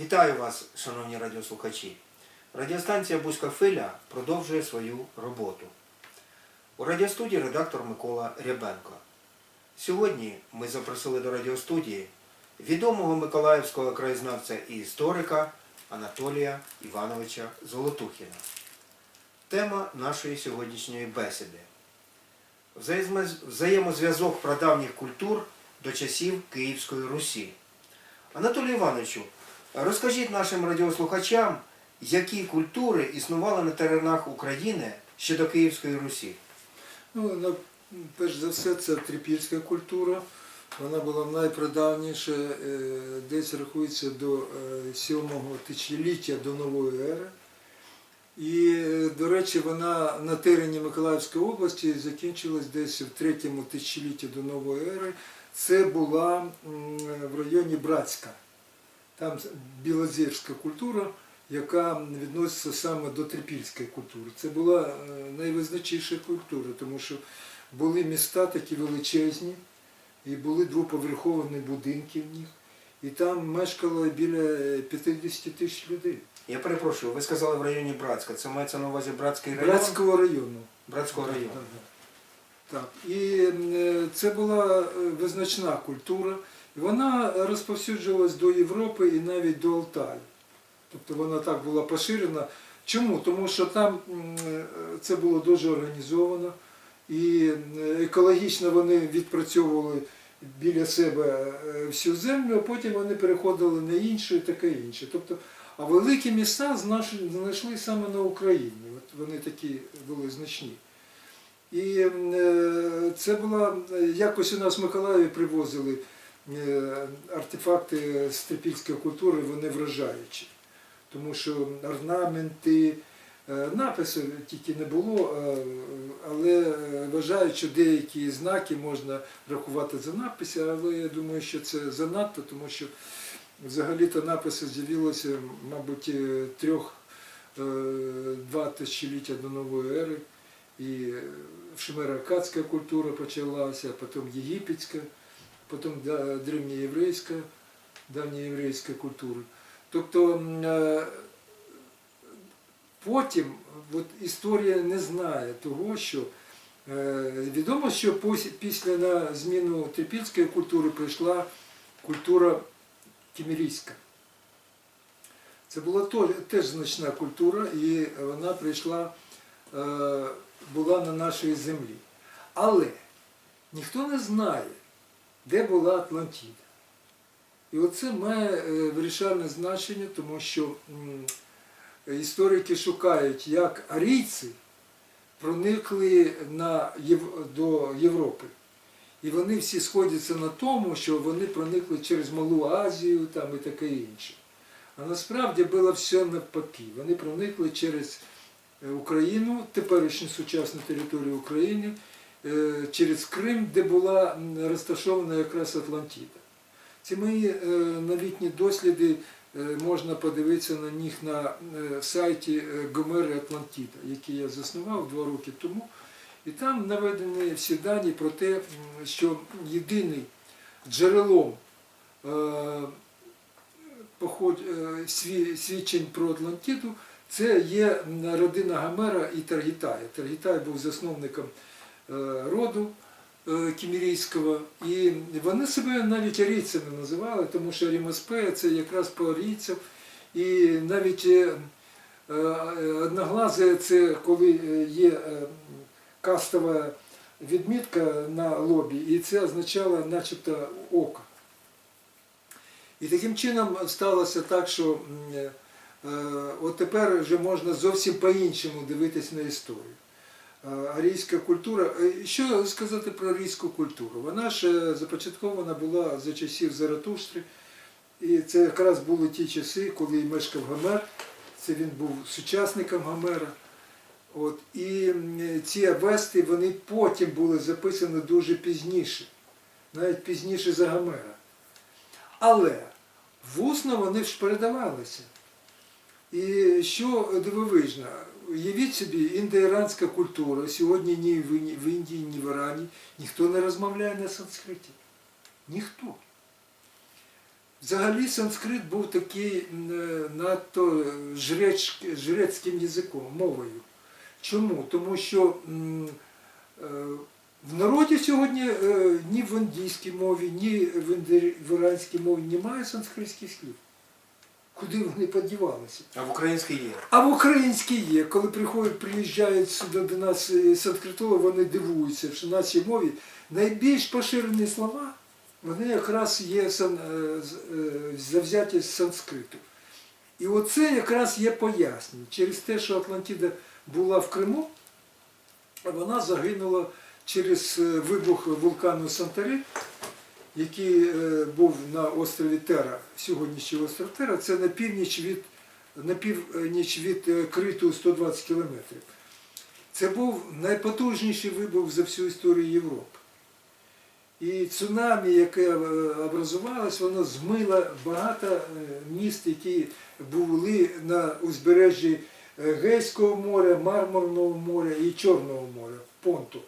Вітаю вас, шановні радіослухачі. Радіостанція Бузька Хвиля продовжує свою роботу. У радіостудії редактор Микола Рябенко. Сьогодні ми запросили до радіостудії відомого миколаївського краєзнавця і історика Анатолія Івановича Золотухіна. Тема нашої сьогоднішньої бесіди взаємозв'язок прадавніх культур до часів Київської Русі. Анатолію Івановичу, розкажіть нашим радіослухачам, які культури існували на теренах України ще до Київської Русі. Ну, перш за все, це трипільська культура. Вона була найпрадавніша, е, десь рахується до е, сьомого тисячоліття до нової ери. І, е, до речі, вона на терені Миколаївської області закінчилась десь в третьому тисячолітті до нової ери. Це була в районі Братська. Там білозірська культура, яка відноситься саме до трипільської культури. Це була е, найвизначніша культура, тому що були міста такі величезні, і були двоповерховані будинки в них. І там мешкало біля 50 тисяч людей. Я перепрошую, ви сказали в районі Братська. Це мається на увазі Братський район? Братського району. Братського району. Так, так. Так. І е, це була е, визначна культура. Вона розповсюджувалась до Європи і навіть до Алтаю. Тобто вона так була поширена. Чому? Тому що там е, це було дуже організовано і е, екологічно вони відпрацьовували біля себе е, всю землю, а потім вони переходили на іншу і таке інше. Тобто, а великі міста знайшли, саме на Україні. От вони такі були значні. І це була якось у нас в Миколаєві привозили артефакти з трипільської культури, вони вражаючі. Тому що орнаменти, е, напису тільки не було, е, але е, вважають, що деякі знаки можна рахувати за написи, але я думаю, що це занадто, тому що взагалі-то написи з'явилися, мабуть, е, трьох е, два тисячоліття до нової ери. І шумеро-акадська культура почалася, потім єгипетська, потім древньоєврейська, давньоєврейська культура. Тобто е, потім от історія не знає того, що е, відомо, що після на зміну трипільської культури прийшла культура кімерійська. Це була теж значна культура, і вона прийшла е, була на нашій землі. Але ніхто не знає, де була Атлантида. І оце має е, вирішальне значення, тому що історики шукають, як арійці проникли на до Європи. І вони всі сходяться на тому, що вони проникли через Малу Азію там, і таке інше. А насправді було все навпаки. Вони проникли через е, Україну, теперішню сучасну територію України, через Крим, де була розташована якраз Атлантида. Ці мої е, новітні досліди е, можна подивитися на них на е, сайті е, Гомери Атлантида, який я заснував два роки тому. І там наведені всі дані про те, що єдиний джерелом е, е, свідчень про Атлантиду це є родина Гомера і Таргітая. Таргітай був засновником е, роду е, кімерійського, і вони себе навіть арійцями називали, тому що Рімаспея це якраз по арійцям. І навіть е, е, одноглазе це коли е, є е, кастова відмітка на лобі, і це означало начебто око. І таким чином сталося так, що е, от тепер вже можна зовсім по-іншому дивитись на історію. Арійська культура. е, Що сказати про арійську культуру? Вона ж започаткована була за часів Заратустри. І це якраз були ті часи, коли мешкав Гомер. Це він був сучасником Гомера. От, і ці авести вони потім були записані дуже пізніше, навіть пізніше за Гомера. Але вусно вони ж передавалися. І що дивовижно, уявіть собі, індоіранська культура, сьогодні ні в Індії, ні в Ірані ніхто не розмовляє на санскриті. Ніхто. взагалі санскрит був такий е, надто жрецьким язиком, мовою. Чому? Тому що е, в народі сьогодні е, ні в індійській мові, ні в іранській мові немає санскритських слів. Куди вони подівалися? А в українській є. А в українській є, коли приходять, приїжджають сюди до нас е, санскритологи, вони дивуються, що в нашій мові найбільш поширені слова, вони якраз є е, з- е, завзяті з санскриту. І оце якраз є пояснення. Через те, що Атлантида була в Криму, вона загинула через вибух вулкану Санторин, який е, був на острові Тера, сьогоднішній остров Тера, це на північ від, на північ від е, Криту 120 кілометрів. Це був найпотужніший вибух за всю історію Європи. І цунамі, яке е, образувалось, воно змило багато міст, які були на узбережжі Гейського моря, Мармурного моря і Чорного моря, понту,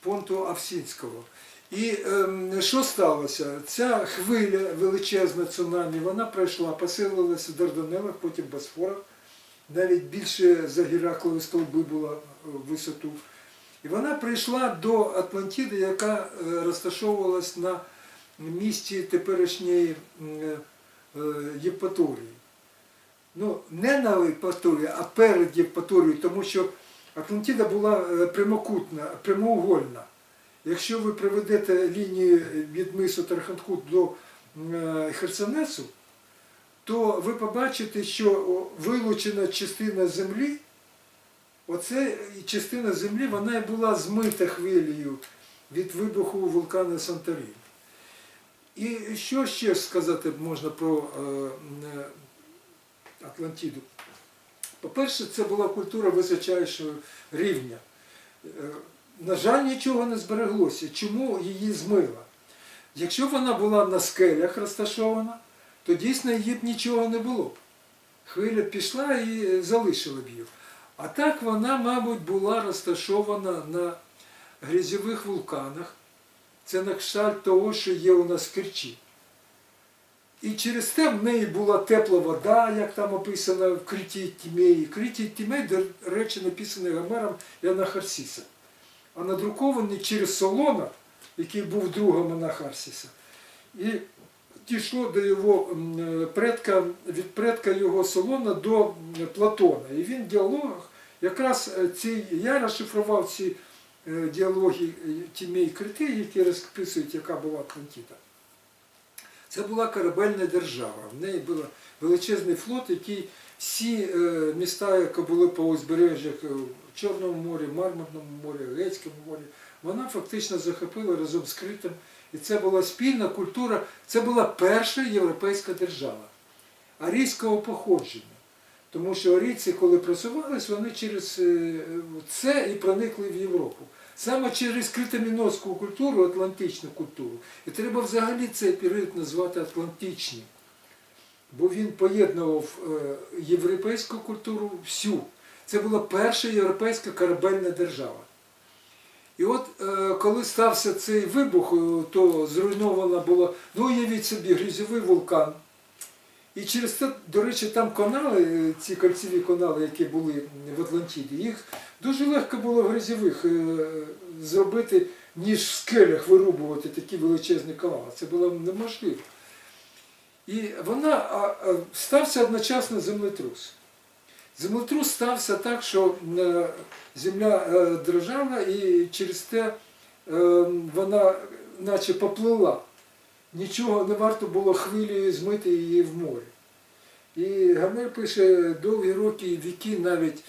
понту Авсінського. І ем, що сталося? Ця хвиля величезна цунамі, вона пройшла, поселилася в Дарданелах, потім в Босфорах, навіть більше за Гераклові стовби була е, в висоту. І вона прийшла до Атлантиди, яка е, розташовувалась на місці теперішньої е, е, Євпаторії. Ну, не на Євпаторії, а перед Євпаторією, тому що Атлантида була е, прямокутна, прямоугольна. Якщо ви проведете лінію від мису Тарханкут до е, Херсонесу, то ви побачите, що вилучена частина землі, оце частина землі, вона і була змита хвилею від вибуху вулкану Санторин. І що ще сказати можна про е, е, Атлантиду? По-перше, це була культура височайшого рівня. Е, На жаль, нічого не збереглося. Чому її змила? Якщо б вона була на скелях розташована, то дійсно її б нічого не було б. Хвиля пішла і залишила б її. А так вона, мабуть, була розташована на грязьових вулканах. Це на кшталт того, що є у нас в Керчі. І через те в неї була тепла вода, як там описано в Криті Тімеї. Криті Тімей, до речі, написаний Гомером і Анахарсісом. А надрукований через Солона, який був другом Анахарсіса. І дійшло до його предка, від предка його Солона до Платона. І він в діалогах, якраз е, ці, я розшифрував ці е, діалоги е, Тімей Крити, які розписують, яка була Атлантида. Це була корабельна держава. В неї був величезний флот, який всі е, міста, які були по узбережжях е, в Чорному морі, Мармурному морі, Грецькому морі, вона фактично захопила разом з Критом. І це була спільна культура, це була перша європейська держава арійського походження. Тому що арійці, коли просувались, вони через е, це і проникли в Європу. Саме через критоміноську культуру, атлантичну культуру. І треба взагалі цей період назвати атлантичним. Бо він поєднував е, європейську культуру всю. Це була перша європейська корабельна держава. І от е, коли стався цей вибух, е, то зруйнована була, ну уявіть собі, грізьовий вулкан. І через це, до речі, там канали, ці кольцеві канали, які були в Атлантиді, їх дуже легко було в грязьових зробити, ніж в скелях вирубувати такі величезні канали. Це було неможливо. І вона стався одночасно землетрус. Землетрус стався так, що е, земля е, дрожала і через те е, вона наче поплила. Нічого не варто було хвилею змити її в море. І Гомер пише довгі роки і віки навіть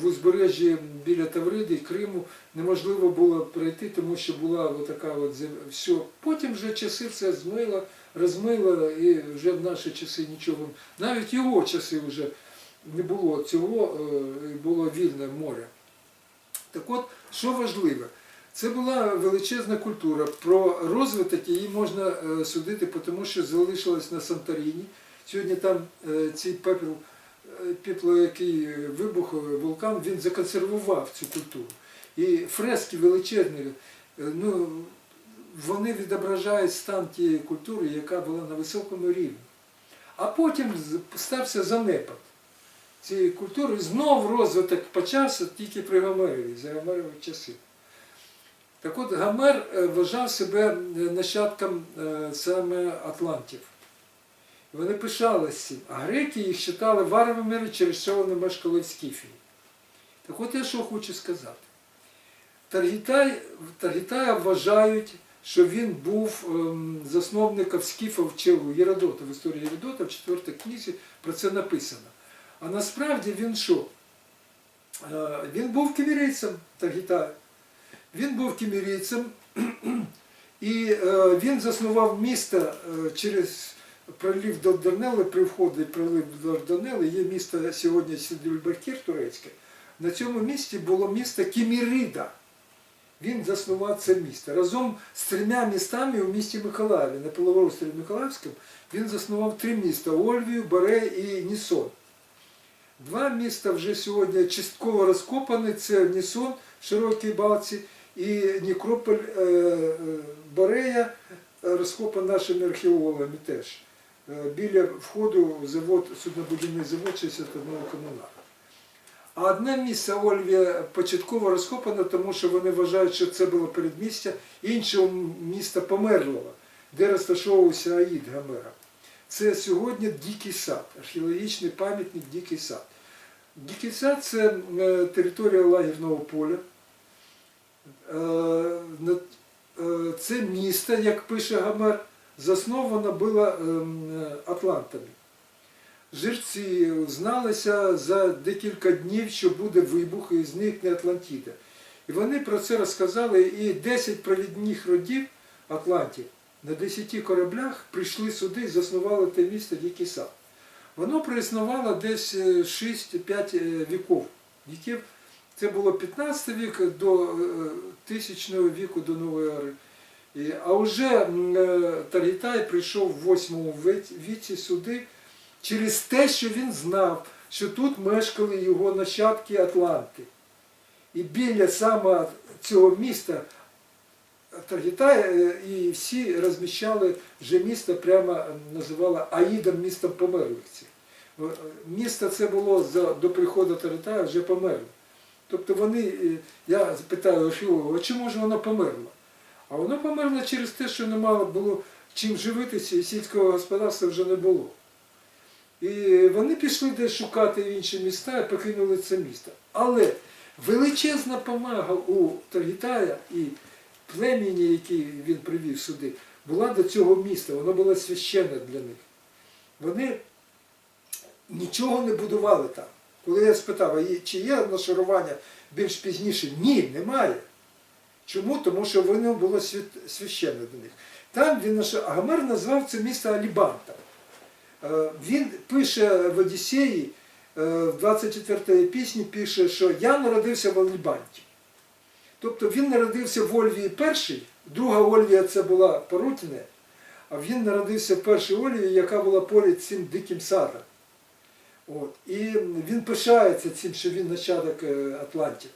в узбережжі біля Тавриди, Криму неможливо було пройти, тому що була така от земля. Все. Потім вже часи все змило, розмило, і вже в наші часи нічого. Навіть його часи вже не було цього, е, було вільне море. Так от, що важливе, це була величезна культура. Про розвиток її можна е, судити, тому що залишилась на Санторіні. Сьогодні там е, цей пепел, е, пепло, який е, вибух, е, вулкан, він законсервував цю культуру. І фрески величезні, е, ну, вони відображають стан тієї культури, яка була на високому рівні. А потім стався занепад цієї культури, знов розвиток почався тільки при Гомерові, за Гомерових часів. Так от Гомер вважав себе нащадком саме Атлантів. Вони пишалися а греки їх вважали варварами, через що вони мешкали в Скіфії. Так от я що хочу сказати. Таргітай, Таргітая вважають, що він був ем, засновником скіфа вчив у Єродота, в історії Єродота, в четвертій книзі про це написано. А насправді він що? Е, Він був кімірійцем Таргітай. Він був кімірійцем, і е, він заснував місто е, через пролив Дарданели, при вході пролив Дарданели, є місто сьогодні Сідюльбахтір турецьке. На цьому місці було місто Кімірида. Він заснував це місто. Разом з трьома містами у місті Миколаєві, на полуострові Миколаївському, він заснував три міста Ольвію, Баре і Нісон. Два міста вже сьогодні частково розкопані, це Нісон в Широкій Балці і Нікрополь е, е, Борея е, розкопан нашими археологами теж. Е, Біля входу в завод, суднобудівний завод 61-го. А одне місце Ольвія початково розкопано, тому що вони вважають, що це було передмістя іншого міста Померлого, де розташовувався Аїд Гомера. Це сьогодні Дикий сад, археологічний пам'ятник Дикий сад. Дикий сад це е, територія лагерного поля. Е, Це місто, як пише Гомер, засновано було ем, е, атлантами. Жерці зналися за декілька днів, що буде вибух і зникне Атлантида. І вони про це розказали, і 10 провідних родів Атлантів на 10 кораблях прийшли сюди і заснували те місто Дикий Сад. Воно проіснувало десь е, 6-5 е, віков. Віків. Це було 15 вік до е, тисячного віку до Нової Ери. А вже е, Таргітай прийшов в 8 віці сюди через те, що він знав, що тут мешкали його нащадки Атланти. І біля саме цього міста Таргітай е, і всі розміщали вже місто, прямо називали Аїдом містом померлих. Е, Місто це було до приходу Таргітая вже померло. Тобто вони, я питаю археолога, а чому ж воно померло? А воно померло через те, що не мало було чим живитися, і сільського господарства вже не було. І вони пішли десь шукати інші міста і покинули це місто. Але величезна помага у Таргітая і племені, який він привів сюди, була до цього міста. Воно було священне для них. Вони нічого не будували там. Коли я спитав, чи є нашарування більш пізніше? Ні, немає. Чому? Тому що воно було священне до них. Там він наш Гомер назвав це місто Алібантом. Е, Він пише в Одіссеї, е, в 24-й пісні пише, що я народився в Алібанті. Тобто він народився в Ольвії перший, друга Ольвія це була Порутіне, а він народився в першій Ольвії, яка була поряд цим диким садом. От. І він пишається цим, що він нащадок е, Атлантів.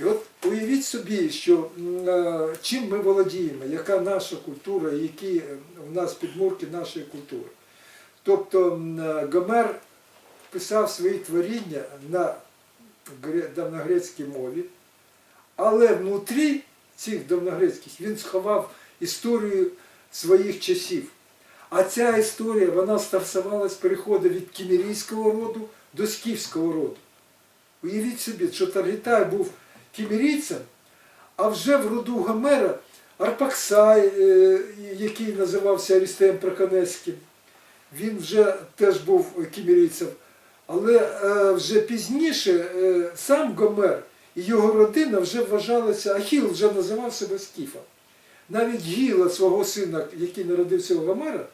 І от уявіть собі, що е, чим ми володіємо, яка наша культура, які е, в нас підмурки нашої культури. Тобто е, Гомер писав свої творіння на давногрецькій мові, але внутрі цих давногрецьких він сховав історію своїх часів. А ця історія вона стосувалась переходу від кімерійського роду до скіфського роду. Уявіть собі, що Таргітай був кімерійцем, а вже в роду Гомера Арпаксай, е, який називався Арістеєм Проконецьким, він вже теж був кімерійцем. Але е, вже пізніше е, сам Гомер і його родина вже вважалися, Ахіл вже називав себе Скіфом. Навіть Гіла, свого сина, який народився у Гомера,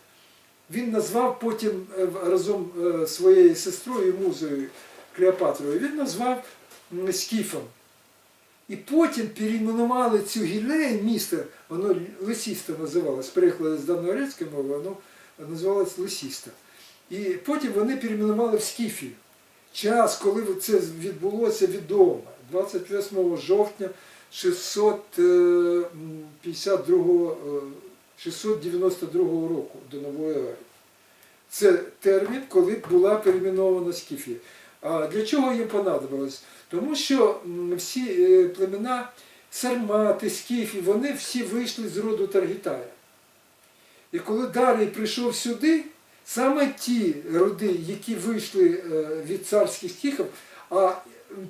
він назвав потім разом своєю сестрою музою Клеопатрою, він назвав Скіфом. І потім перейменували цю гілею місто, воно Лисіста називалось, переклади з давногрецької мови, воно називалось Лисіста. І потім вони перейменували в Скіфію. Час, коли це відбулося відомо, 28 жовтня 652, е, 692 року до нової ери. Це термін, коли була перейменована Скіфія. А для чого їм понадобилось? Тому що всі е, племена Сармати, Скіфі, вони всі вийшли з роду Таргітая. І коли Дарій прийшов сюди, саме ті роди, які вийшли е, від царських скіфів, а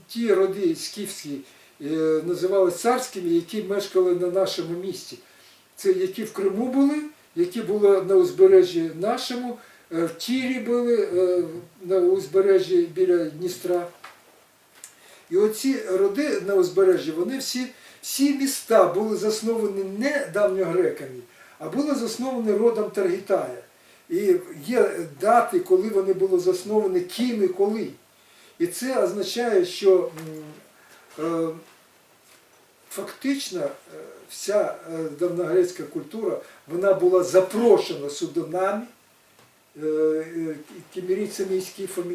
ті роди скіфські е, називалися царськими, які мешкали на нашому місці. Це які в Криму були, які були на узбережжі нашому, в Тірі були е, на узбережжі біля Дністра. І оці роди на узбережжі, вони всі, всі міста були засновані не давньогреками, а були засновані родом Таргітая. І є дати, коли вони були засновані, ким і коли. І це означає, що е, фактично е, вся е, давньогрецька культура вона була запрошена судонами, е, е, і скіфами.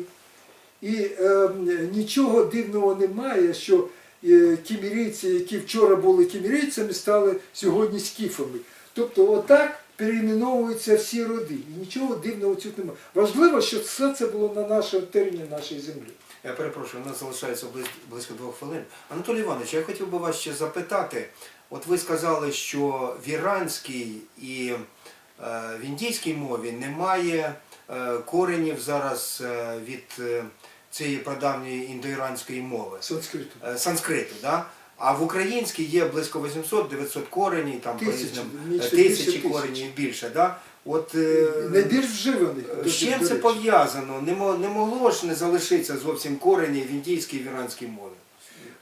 І е, нічого дивного немає, що е, кімерійці, які вчора були кімерійцями, стали сьогодні скіфами. Тобто отак перейменовуються всі роди. І нічого дивного тут немає. Важливо, що все це було на нашому терені нашої землі. Я перепрошую, у нас залишається близько двох хвилин. Анатолій Іванович, я хотів би вас ще запитати. От ви сказали, що в іранській і е, в індійській мові немає е, коренів зараз е, від е, цієї прадавньої індоіранської мови, Санскриту. е, санскриту, да? А в українській є близько 800-900 коренів, там Тисячі, більше- е, тисячі коренів більше. Да? От, е, Найбільш вживаний. з чим це пов'язано? Не, не могло ж не залишитися зовсім корені в індійській і в іранській мові.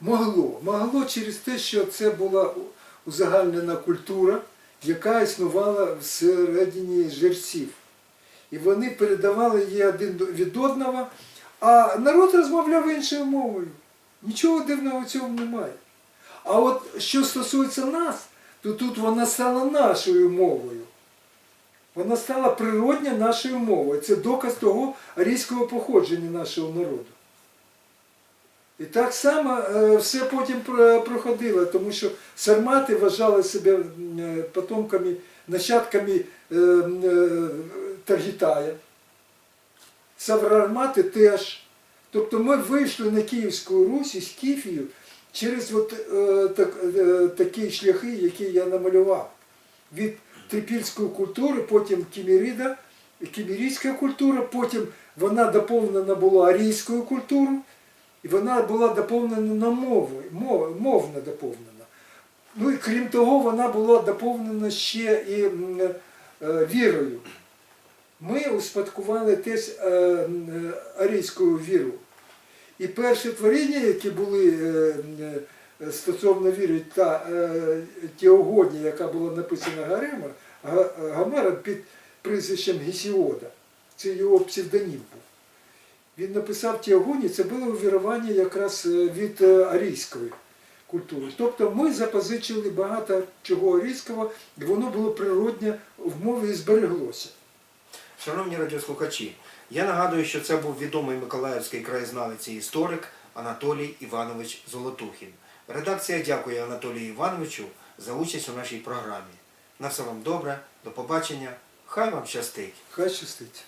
Могло. Могло через те, що це була узагальнена культура, яка існувала всередині жерців. І вони передавали її один від одного, а народ розмовляв іншою мовою. Нічого дивного в цьому немає. А от що стосується нас, то тут вона стала нашою мовою. Вона стала природня нашою мовою. Це доказ того арійського походження нашого народу. І так само е, все потім проходило, тому що сармати вважали себе е, потомками, нащадками е, Таргітая. Саврармати теж. Тобто ми вийшли на Київську Русь із Кіфію через от, так, такі шляхи, які я намалював. Від трипільської культури, потім кіміріда, кімірійська культура, потім вона доповнена була арійською культурою, і вона була доповнена на мову, мов, мовно доповнена. Ну і крім того, вона була доповнена ще і е, вірою. Ми успадкували теж е, е, арійську віру. І перші творіння, які були е, е, стосовно віри, та е, Теогонія, яка була написана Гарема, Га- Гомером під прізвищем Гесіода. Це його псевдонім був. Він написав Теогонію, це було вірування якраз е, від е, арійської культури. Тобто ми запозичили багато чого арійського, і воно було природне в мові і збереглося. Шановні радіослухачі, я нагадую, що це був відомий миколаївський краєзнавець і історик Анатолій Іванович Золотухін. Редакція дякує Анатолію Івановичу за участь у нашій програмі. На все вам добре, до побачення, хай вам щастить! Хай щастить.